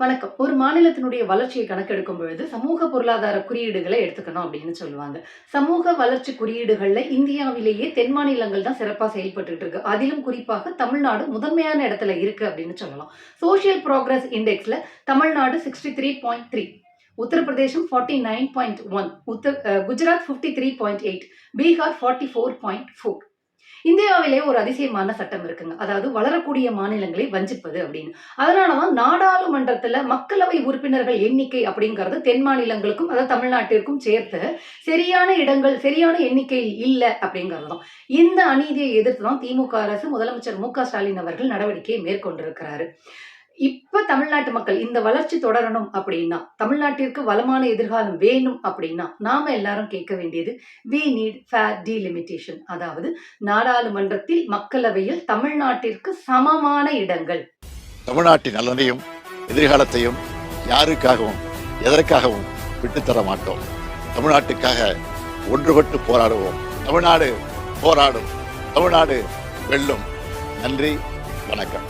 வணக்கம். ஒரு மாநிலத்தினுடைய வளர்ச்சியை கணக்கெடுக்கும் பொழுது, சமூக பொருளாதார குறியீடுகளை எடுத்துக்கணும் அப்படின்னு சொல்லுவாங்க. சமூக வளர்ச்சி குறியீடுகள்ல இந்தியாவிலேயே தென் மாநிலங்கள் தான் சிறப்பாக செயல்பட்டு இருக்கு. அதிலும் குறிப்பாக தமிழ்நாடு முதன்மையான இடத்துல இருக்கு அப்படின்னு சொல்லலாம். சோசியல் ப்ராக்ரஸ் இண்டெக்ஸ்ல தமிழ்நாடு 63.3 உத்தரப்பிரதேசம் 49.1 உத்தர் அ குஜராத் 53.8 பீகார் 44.4 இந்தியாவிலே ஒரு அதிசயமான சட்டம் இருக்குங்க. அதாவது வளரக்கூடிய மாநிலங்களை வஞ்சிப்பது அப்படின்னு. அதனால தான் நாடாளுமன்றத்துல மக்களவை உறுப்பினர்கள் எண்ணிக்கை அப்படிங்கிறது தென் மாநிலங்களுக்கும், அதாவது தமிழ்நாட்டிற்கும் சேர்த்து சரியான இடங்கள், சரியான எண்ணிக்கை இல்லை அப்படிங்கிறது தான். இந்த அநீதியை எதிர்த்து தான் திமுக அரசு முதலமைச்சர் மு. க. ஸ்டாலின் அவர்கள் நடவடிக்கையை மேற்கொண்டிருக்கிறாரு. இப்ப தமிழ்நாட்டு மக்கள் இந்த வளர்ச்சி தொடரணும் அப்படின்னா, தமிழ்நாட்டிற்கு வளமான எதிர்காலம் வேணும் அப்படின்னா, நாம எல்லாரும் கேட்க வேண்டியது வி நீட் ஃபேர் டீலிமிட்டேஷன் அதாவது நாடாளுமன்றத்தில், மக்களவையில் தமிழ்நாட்டிற்கு சமமான இடங்கள். தமிழ்நாட்டின் நலனையும் எதிர்காலத்தையும் யாருக்காகவும் எதற்காகவும் விட்டுத்தர மாட்டோம். தமிழ்நாட்டுக்காக ஒன்றுபட்டு போராடுவோம். தமிழ்நாடு போராடும். தமிழ்நாடு வெல்லும். நன்றி வணக்கம்.